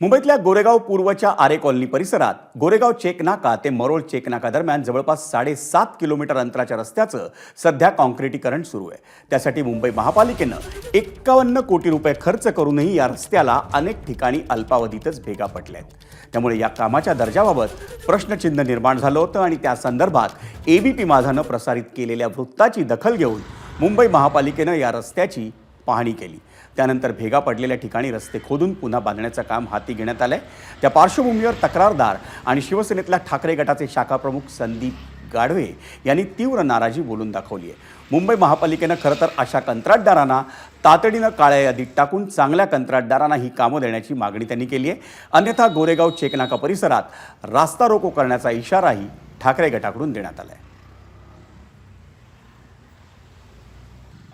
मुंबईतल्या गोरेगाव पूर्वच्या आरे कॉलनी परिसरात गोरेगाव चेक नाका ते मरोळ चेक नाका दरम्यान जवळपास साडेसात किलोमीटर अंतराच्या रस्त्याचं सध्या काँक्रिटीकरण सुरू आहे. त्यासाठी मुंबई महापालिकेनं एक्कावन्न कोटी रुपये खर्च करूनही या रस्त्याला अनेक ठिकाणी अल्पावधीतच भेगा पडल्या आहेत त्यामुळे या कामाच्या दर्जाबाबत प्रश्नचिन्ह निर्माण झालं होतं आणि त्या संदर्भात एबीपी माझानं प्रसारित केलेल्या वृत्ताची दखल घेऊन मुंबई महापालिकेनं या रस्त्याची पाहणी केली. त्यानंतर भेगा पडलेल्या ठिकाणी रस्ते खोदून पुन्हा बांधण्याचं काम हाती घेण्यात आलं आहे त्या पार्श्वभूमीवर तक्रारदार आणि शिवसेनेतल्या ठाकरे गटाचे शाखाप्रमुख संदीप गाढवे यांनी तीव्र नाराजी बोलून दाखवली आहे मुंबई महापालिकेनं खरं तर अशा कंत्राटदारांना तातडीनं काळ्या यादीत टाकून चांगल्या कंत्राटदारांना ही कामं देण्याची मागणी त्यांनी केली आहे अन्यथा गोरेगाव चेकनाका परिसरात रास्ता रोको करण्याचा इशाराही ठाकरे गटाकडून देण्यात आला आहे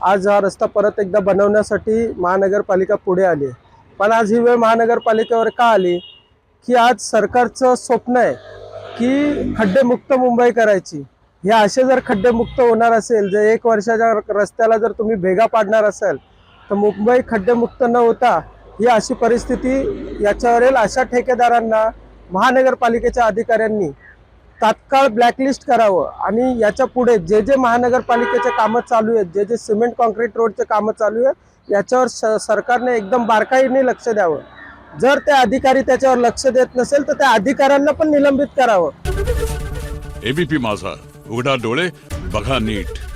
आज हा रस्ता परत एकदा बनवण्यासाठी महानगरपालिका पुढे आली आहे. पण आज ही वेळ महानगरपालिकेवर का आली? की आज सरकारचं स्वप्न आहे की खड्डेमुक्त मुंबई करायची. हे असे जर खड्डेमुक्त होणार असेल जर एक वर्षाच्या रस्त्याला जर तुम्ही भेगा पाडणार असाल तर मुंबई खड्डेमुक्त न होता ही अशी परिस्थिती याच्यावर येईल अशा ठेकेदारांना महानगरपालिकेच्या अधिकाऱ्यांनी तात्काळ ब्लॅकलिस्ट करावं. आणि याच्यापुढे जे जे महानगरपालिकेचे कामं चालू आहेत जे जे सिमेंट कॉन्क्रीट रोडचे कामं चालू आहेत याच्यावर स- सरकारने एकदम बारकाईने लक्ष द्यावं. जर ते अधिकारी त्याच्यावर लक्ष देत नसेल तर त्या अधिकाऱ्यांना पण निलंबित करावं. एबीपी माझा. उघडा डोळे बघा नीट.